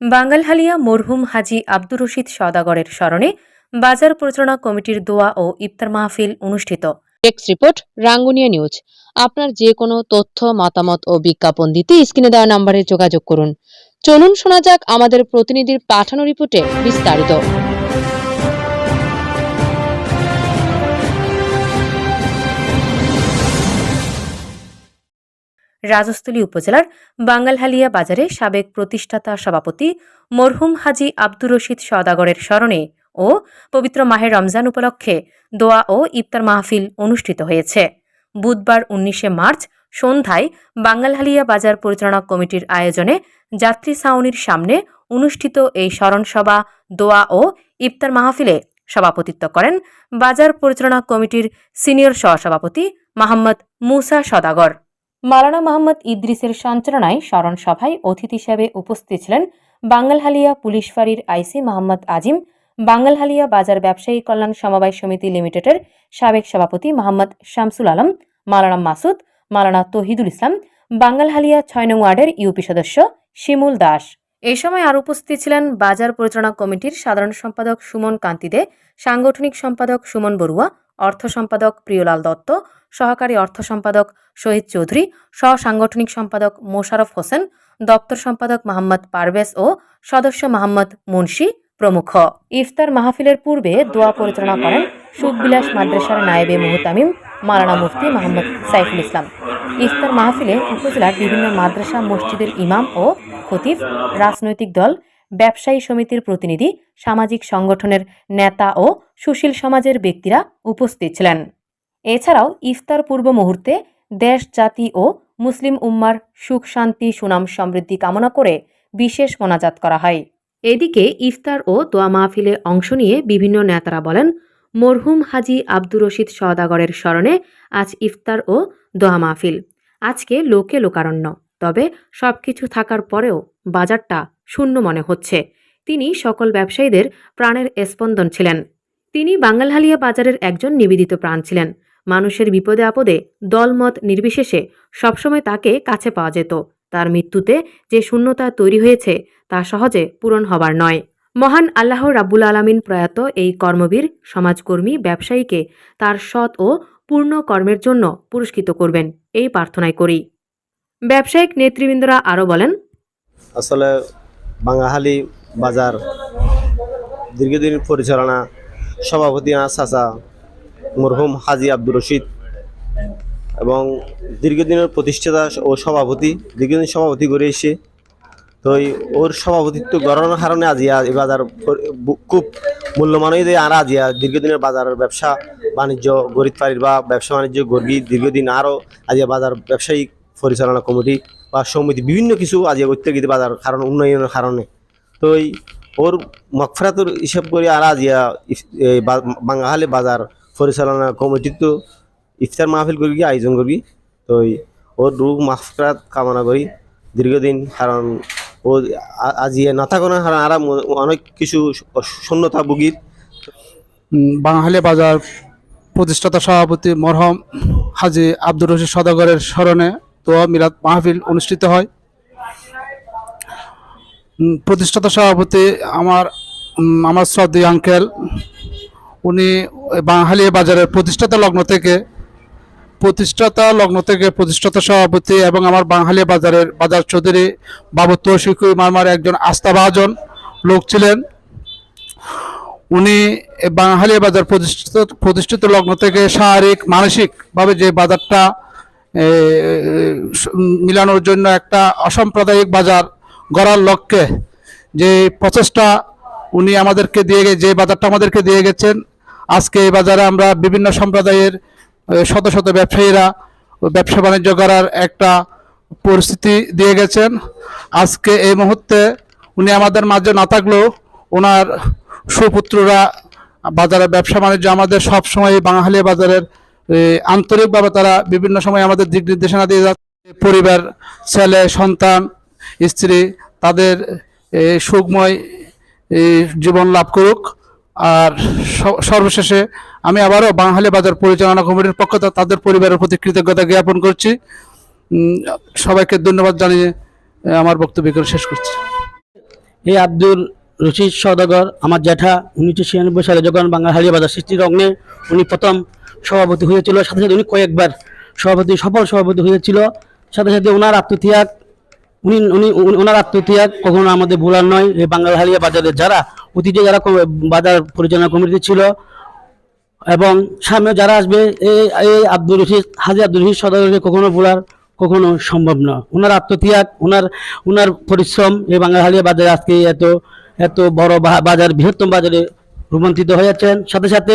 বাঙ্গালহালিয়া মরহুম হাজি আব্দুর রশিদ সদাগরের স্মরণে বাজার প্রচারণা কমিটির দোয়া ও ইফতার মাহফিল অনুষ্ঠিত। Text report, Rangunia news. আপনার যে কোনো তথ্য, মতামত ও বিজ্ঞাপন দিতে স্ক্রিনে দেওয়া নম্বরে যোগাযোগ করুন। চলুন শোনা যাক আমাদের প্রতিনিধির পাঠানো রিপোর্টে বিস্তারিত। রাজস্থলী উপজেলার বাঙ্গালহালিয়া বাজারে সাবেক প্রতিষ্ঠাতা সভাপতি মরহুম হাজি আব্দুর রশিদ সওদাগরের স্মরণে ও পবিত্র মাহে রমজান উপলক্ষে দোয়া ও ইফতার মাহফিল অনুষ্ঠিত হয়েছে। বুধবার উনিশে মার্চ সন্ধ্যায় বাঙ্গালহালিয়া বাজার পরিচালনা কমিটির আয়োজনে যাত্রী ছাউনির সামনে অনুষ্ঠিত এই স্মরণসভা, দোয়া ও ইফতার মাহফিলে সভাপতিত্ব করেন বাজার পরিচালনা কমিটির সিনিয়র সহসভাপতি মোহাম্মদ মুসা সদাগর মালানা মোহাম্মদ ইদ্রিসের সঞ্চালনায় স্মরণ সভায় অতিথি হিসেবে উপস্থিত ছিলেন বাঙ্গালহালিয়া পুলিশ ফাঁড়ির আইসি মোহাম্মদ আজিম, বাঙ্গালহালিয়া বাজার ব্যবসায়ী কল্যাণ সমবায় সমিতি লিমিটেডের সাবেক সভাপতি মোহাম্মদ শামসুল আলম, মালানা মাসুদ, মালানা তহিদুল ইসলাম, বাঙ্গালহালিয়া ছয় নং ওয়ার্ডের ইউপি সদস্য শিমুল দাস। এ সময় আর উপস্থিত ছিলেন বাজার পরিচালনা কমিটির সাধারণ সম্পাদক সুমন কান্তি দে, সাংগঠনিক সম্পাদক সুমন বড়ুয়া, অর্থ সম্পাদক প্রিয়লাল দত্ত সহকারী অর্থ সম্পাদক শহীদ চৌধুরী সহ সাংগঠনিক সম্পাদক মোশারফ হোসেন, দপ্তর সম্পাদক মোহাম্মদ পারভেজ ও সদস্য মোহাম্মদ মুন্সি প্রমুখ। ইফতার মাহফিলের পূর্বে দোয়া পরিচালনা করেন সুখবিলাস মাদ্রাসার নায়েবে মুহতামিম মালানা মুফতি মোহাম্মদ সাইফুল ইসলাম। ইফতার মাহফিলে উপজেলার বিভিন্ন মাদ্রাসা, মসজিদের ইমাম ও খতিব, রাজনৈতিক দল, ব্যবসায়ী সমিতির প্রতিনিধি, সামাজিক সংগঠনের নেতা ও সুশীল সমাজের ব্যক্তিরা উপস্থিত ছিলেন। এছাড়াও ইফতার পূর্ব মুহূর্তে দেশ, জাতি ও মুসলিম উম্মার সুখ, শান্তি, সুনাম, সমৃদ্ধি কামনা করে বিশেষ মোনাজাত করা হয়। এদিকে ইফতার ও দোয়া মাহফিলে অংশ নিয়ে বিভিন্ন নেতারা বলেন, মরহুম হাজি আব্দুর রশিদ সওদাগরের স্মরণে আজ ইফতার ও দোয়া মাহফিল। আজকে লোকে লোকারণ্য। তবে সবকিছু থাকার পরেও বাজারটা শূন্য মনে হচ্ছে। তিনি সকল ব্যবসায়ীদের প্রাণের স্পন্দন ছিলেন। তিনি বাঙ্গালহালিয়া বাজারের একজন নিবেদিত প্রাণ ছিলেন। মানুষের বিপদে আপদে দলমত নির্বিশেষে সবসময় তাকে কাছে পাওয়া যেত। তার মৃত্যুতে যে শূন্যতা তৈরি হয়েছে তা সহজে পূরণ হবার নয়। মহান আল্লাহ রাব্বুল আলামিন প্রয়াত এই কর্মবীর, সমাজকর্মী, ব্যবসায়ীকে তার সৎ ও পূর্ণ কর্মের জন্য পুরস্কৃত করবেন। এই প্রার্থনাই করি। ব্যবসায়িক নেতৃবৃন্দরা আরও বলেন, আসলে বাঙাহালি বাজার দীর্ঘদিন পরিচালনা সভাপতি চাচা মরহুম হাজি আব্দুর রশিদ এবং দীর্ঘদিনের প্রতিষ্ঠাতা ও সভাপতি দীর্ঘদিন সভাপতি করে এসে তো ওর সভাপতিত্ব গড়ানোর কারণে আজিয়া এই বাজার খুব মূল্যমানই দেয় আর আজিয়া দীর্ঘদিনের বাজারের ব্যবসা বাণিজ্য, গরিব পারির বা ব্যবসা বাণিজ্য গর্বি দীর্ঘদিন আরও আজিয়া বাজার ব্যবসায়িক পরিচালনা কমিটি বা সমিতি বিভিন্ন কিছু আজিয়া করতে বাজার কারণ উন্নয়নের কারণে। তো ওর মকফরাতুর হিসাব করে আর আজিয়া বাঙালি বাজার পরিচালনা কমিটি তো ইফতার মাহফিল করবি আয়োজন করবি তো ওর রোগ মাফরাত কামনা করি। দীর্ঘদিন কারণ ও আ- আজিয়া না থাকো না কারণ আর অনেক কিছু শূন্যতা ভুগির। বাঙালি বাজার প্রতিষ্ঠাতা সভাপতি মরহম হাজি আব্দুর রশিদ সদাগরের স্মরণে দোয়া মিলাদ মাহফিল অনুষ্ঠিত হয়। প্রতিষ্ঠাতা সভাপতি আমার আমার শ্রদ্ধেয় আঙ্কেল উনি বাঙালি বাজারের প্রতিষ্ঠাতা লগ্ন থেকে, প্রতিষ্ঠাতা লগ্ন থেকে প্রতিষ্ঠাতা সভাপতি এবং আমার বাঙালি বাজারের বাজার চৌধুরী বাবু তৌশিক মারমার একজন আস্থাভাজন লোক ছিলেন। উনি বাঙালি বাজার প্রতিষ্ঠিত প্রতিষ্ঠিত লগ্ন থেকে শারীরিক, মানসিকভাবে যে বাজারটা মিলানোর জন্য একটা অসাম্প্রদায়িক বাজার গড়ার লক্ষ্যে যে প্রচেষ্টা উনি আমাদেরকে দিয়ে যে বাজারটা আমাদেরকে দিয়ে গেছেন, আজকে এই বাজারে আমরা বিভিন্ন সম্প্রদায়ের শত শত ব্যবসায়ীরা ব্যবসা বাণিজ্য করার একটা পরিস্থিতি দিয়ে গেছেন। আজকে এই মুহূর্তে উনি আমাদের মাঝে না থাকলেও ওনার সুপুত্ররা বাজারে ব্যবসা বাণিজ্য আমাদের সব সময় বাঙালি বাজারের আন্তরিকভাবে তারা বিভিন্ন সময় আমাদের দিক নির্দেশনা দিয়ে যাচ্ছে। পরিবার, ছেলে, সন্তান, স্ত্রী, তাদের সুখময় জীবন লাভ করুক। আর সর্বশেষে আমি আবারও বাঙালি বাজার পরিচালনা কমিটির পক্ষ তাদের পরিবারের প্রতি কৃতজ্ঞতা জ্ঞাপন করছি। সবাইকে ধন্যবাদ জানিয়ে আমার বক্তব্য শেষ করছি। এই আব্দুল রশিদ সদাগর আমার জ্যাঠা, উনিশশো ছিয়ানব্বই সালে যখন হালিয়া বাজার সৃষ্টির অগ্নে উনি প্রথম সভাপতি হয়েছিল, সাথে সাথে উনি কয়েকবার সভাপতি, সফল সভাপতি হয়েছিল। সাথে সাথে ওনার আত্মত্যাগ উনি উনি ওনার আত্মত্যাগ কখনো আমাদের ভোলার নয়। এই বাংলা হালিয়া বাজারের যারা, অতীতে যারা বাজার পরিচালনা কমিটি ছিল, এবং সামনে যারা আসবে এই এই আব্দুল রশিদ, হাজি আব্দুল রশিদ সদরকে কখনো ভোলার কখনো সম্ভব না ওনার আত্মত্যাগ ওনার ওনার পরিশ্রম এই বাঙালিয়া বাজারে আজকে এত এত বড় বাজার, বৃহত্তম বাজারে রূপান্তরিত হয়ে যাচ্ছেন। সাথে সাথে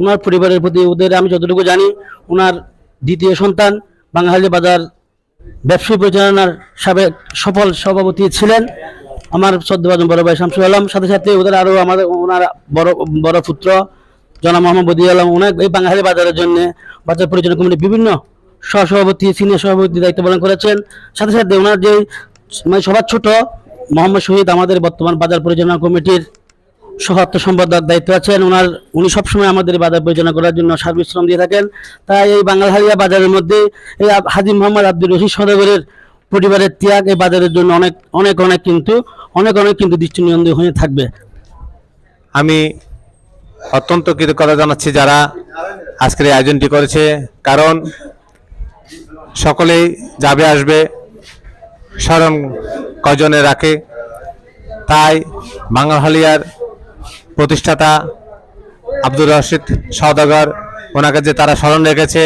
ওনার পরিবারের প্রতি ওদের, আমি যতটুকু জানি ওনার দ্বিতীয় সন্তান বাঙালি বাজার ব্যবসায়ী পরিচালনার সাবেক সফল সভাপতি ছিলেন আমার শ্রদ্ধাভাজন বড় ভাই শামসুল আলম। সাথে সাথে ওদের আরও আমাদের ওনার বড় বড় পুত্র জনাব মোহাম্মদ বদি আলম ওনার এই বাঙালি বাজারের জন্য বাজার পরিচালনা কমিটির বিভিন্ন সহসভাপতি সিনিয়র সভাপতি দায়িত্ব পালন করেছেন। সাথে সাথে ওনার যে মানে সবার ছোট মোহাম্মদ শহীদ আমাদের বর্তমান বাজার পরিচালনা কমিটির সহাত্ম সম্পাদক দায়িত্ব আছেন। ওনার, উনি সবসময় আমাদের বাজার পরিচালনা করার জন্য সার্বিক শ্রম দিয়ে থাকেন। তাই এই বাঙালহালিয়া বাজারের মধ্যে এই হাজি মোহাম্মদ আব্দুল রশিদ সদাগরের পরিবারের ত্যাগ এই বাজারের জন্য অনেক অনেক অনেক কিন্তু, অনেক অনেক কিন্তু দৃষ্টিনন্দন হয়ে থাকবে। আমি অত্যন্ত কৃতজ্ঞতা জানাচ্ছি যারা আজকের এই আয়োজনটি করেছে, কারণ সকলেই যাবে আসবে, স্মরণ কজনে রাখে। তাই বাঙালহালিয়ার প্রতিষ্ঠাতা আব্দুর রশিদ সওদাগর। ওনাকে যে তারা স্মরণ রেখেছে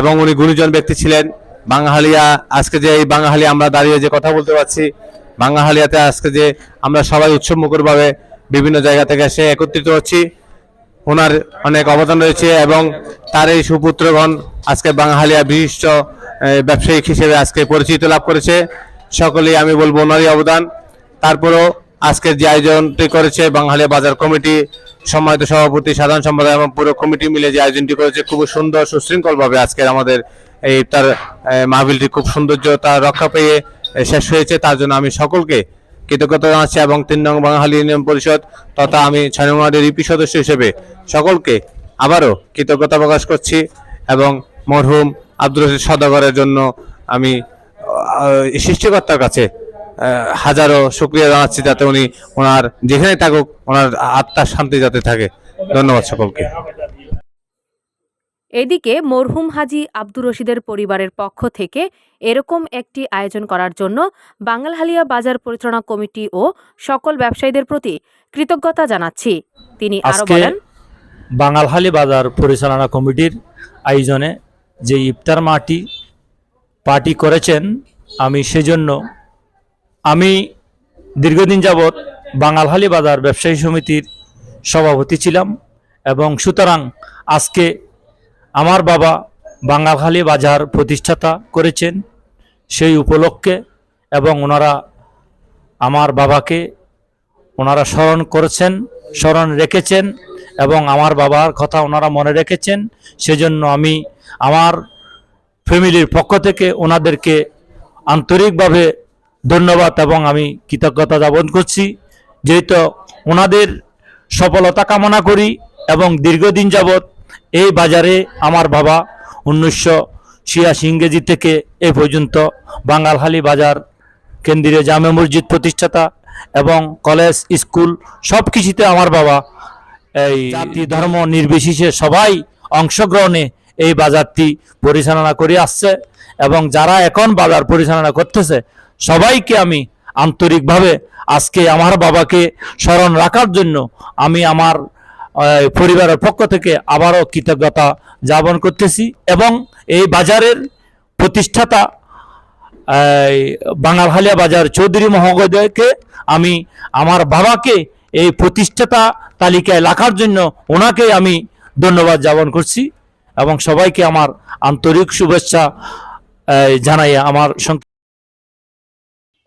এবং উনি গুণীজন ব্যক্তি ছিলেন। বাঙালিয়া আজকে যে এই বাঙালি আমরা দাঁড়িয়ে যে কথা বলতে পারছি বাঙালিয়াতে আজকে যে আমরা সবাই উৎসবমুখরভাবে বিভিন্ন জায়গা থেকে এসে একত্রিত হচ্ছি, ওনার অনেক অবদান রয়েছে এবং তার এই সুপুত্রগণ আজকে বাঙালিয়া বিশিষ্ট ব্যবসায়িক হিসেবে আজকে পরিচিতি লাভ করেছে। সকলেই আমি বলব ওনারই অবদান। তারপরেও আজকের যে আয়োজনটি করেছে বাঙালি বাজার কমিটি, সম্মানিত সভাপতি, সাধারণ সম্পাদক এবং পুরো কমিটি মিলে যে আয়োজনটি করেছে, খুব সুন্দর সুশৃঙ্খল ভাবে আজকের আমাদের এই তার মাহবিলটি খুব সৌন্দর্য সৌন্দর্যতা রক্ষা পেয়ে শেষ হয়েছে। তার জন্য আমি সকলকে কৃতজ্ঞতা জানাচ্ছি এবং তিন নং বাঙালি ইউনিয়ন পরিষদ তথা আমি ছয় নং ওয়ার্ডের ইপি সদস্য হিসেবে সকলকে আবারও কৃতজ্ঞতা প্রকাশ করছি এবং মরহুম আব্দুল রশিদ সদাগরের জন্য আমি সৃষ্টিকর্তার কাছে হাজারো শুক্রিয়া জানাচ্ছি যাতে উনি ওনার যেখানে থাকুক ওনার আত্মার শান্তি যাতে থাকে। ধন্যবাদ সকলকে। এদিকে মরহুম হাজি আব্দুর রশিদের পরিবারের পক্ষ থেকে এরকম একটি আয়োজন করার জন্য বাঙালহালিয়া বাজার পরিচালনা কমিটি ও সকল ব্যবসায়ীদের প্রতি কৃতজ্ঞতা জানাচ্ছি। তিনি আরও বলেন বাঙালহালি বাজার পরিচালনা কমিটির আয়োজনে যে ইফতার মাটি পার্টি করেছেন আমি সেজন্য আমি দীর্ঘদিন যাবৎ বাঙালহালি বাজার ব্যবসায়ী সমিতির সভাপতি ছিলাম এবং সুতরাং আজকে আমার বাবা বাঙালহালি বাজার প্রতিষ্ঠাতা করেছেন সেই উপলক্ষে এবং ওনারা আমার বাবাকে ওনারা স্মরণ করেছেন, স্মরণ রেখেছেন এবং আমার বাবার কথা ওনারা মনে রেখেছেন। সেজন্য আমি আমার ফ্যামিলির পক্ষ থেকে ওনাদেরকে আন্তরিকভাবে ধন্যবাদ এবং আমি কৃতজ্ঞতা জ্ঞাপন করছি। যেহেতু ওনাদের সফলতা কামনা করি এবং দীর্ঘদিন যাবৎ এই বাজারে আমার বাবা উনিশশো ছিয়াশি ইংরেজি থেকে এ পর্যন্ত বাঙালহালি বাজার, কেন্দ্রীয় জামে মসজিদ প্রতিষ্ঠাতা এবং কলেজ, স্কুল সব কিছুতে আমার বাবা এই জাতি, ধর্ম নির্বিশেষে সবাই অংশগ্রহণে এই বাজারটি পরিচালনা করে আসছে এবং যারা এখন বাজার পরিচালনা করতেছে সবাইকে আমি আন্তরিকভাবে আজকে আমার বাবাকে স্মরণ রাখার জন্য আমি আমার পরিবারের পক্ষ থেকে আবারও কৃতজ্ঞতা যাপন করতেছি এবং এই বাজারের প্রতিষ্ঠাতা বাঙালহালিয়া বাজার চৌধুরী মহোদয়কে আমি আমার বাবাকে এই প্রতিষ্ঠাতা তালিকায় রাখার জন্য ওনাকে আমি ধন্যবাদ যাপন করছি এবং সবাইকে আমার আন্তরিক শুভেচ্ছা জানাই আমার